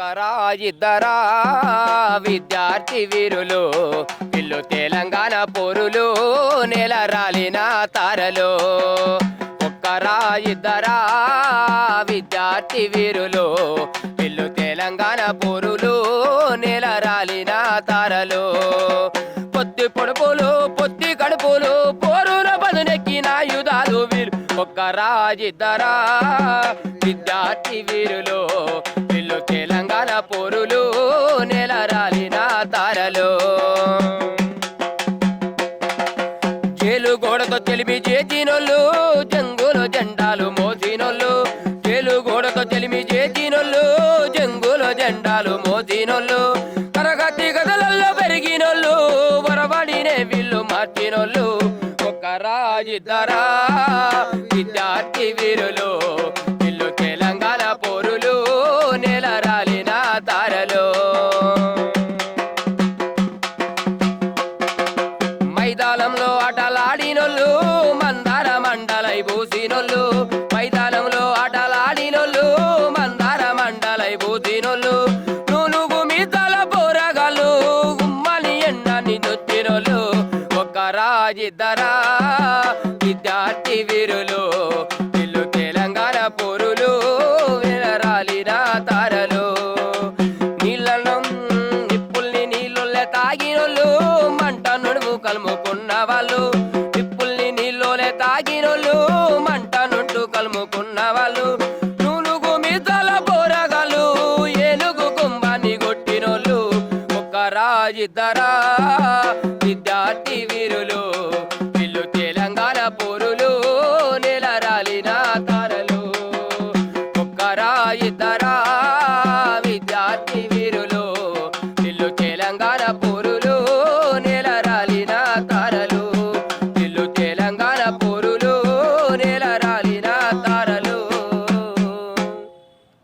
ఇద్దరా విద్యార్థి వీరులు ఇల్లు తెలంగాణ పొరులు నెల రాలిన తారలు. ఒక్కరా ఇద్దరా విద్యార్థి వీరులు ఇల్లు తెలంగాణ పొరులు నెల రాలిన తారలు. పొత్తి పొడుపులు పొత్తి కడుపులు పోరుల బదునెక్కిన యుధాలు వీరు. ఒక్క రాజిద్దరా విద్యార్థి వీరులు పొరులు నెలరాలిన తారలు. జేలు గోడతో తెలిమి చేతినోళ్ళు జంగులు జెండాలు మోసినోళ్ళు జేలు గోడతో తెలిమి చేతినోళ్ళు జంగులు జెండాలు మోసినోళ్ళు తరగతి గదలల్లో పెరిగినోళ్ళు వరబడినే వీళ్ళు మార్చినోళ్ళు ఒక్క రాజిద్దరా విద్యార్థి వీరులు వీళ్ళు తెలంగాణ పోరులు నెల రాలిన తారలో మైదానంలో ఆటలాడినోళ్ళు మందార మండలై పూసినోళ్ళు. మైదానంలో ఆటలాడినోళ్ళు మందార మండలై పూసినోళ్ళు. నూనుగు మీతల పోరగలు గుమ్మని ఎండని నొచ్చినోళ్ళు. ఒక్క రాజిద్దరా విద్యార్థి వీరులు. కలుముకున్న వాళ్ళు నిప్పుల్ని నీళ్ళులే తాగినోళ్ళు మంట నుండు కలుముకున్న వాళ్ళు నూలుగు మితల పోరగాళ్ళు ఏనుగు కుంభాన్ని కొట్టినోళ్ళు ఒక్క రాజిద్దరా విద్యార్థి de la radio.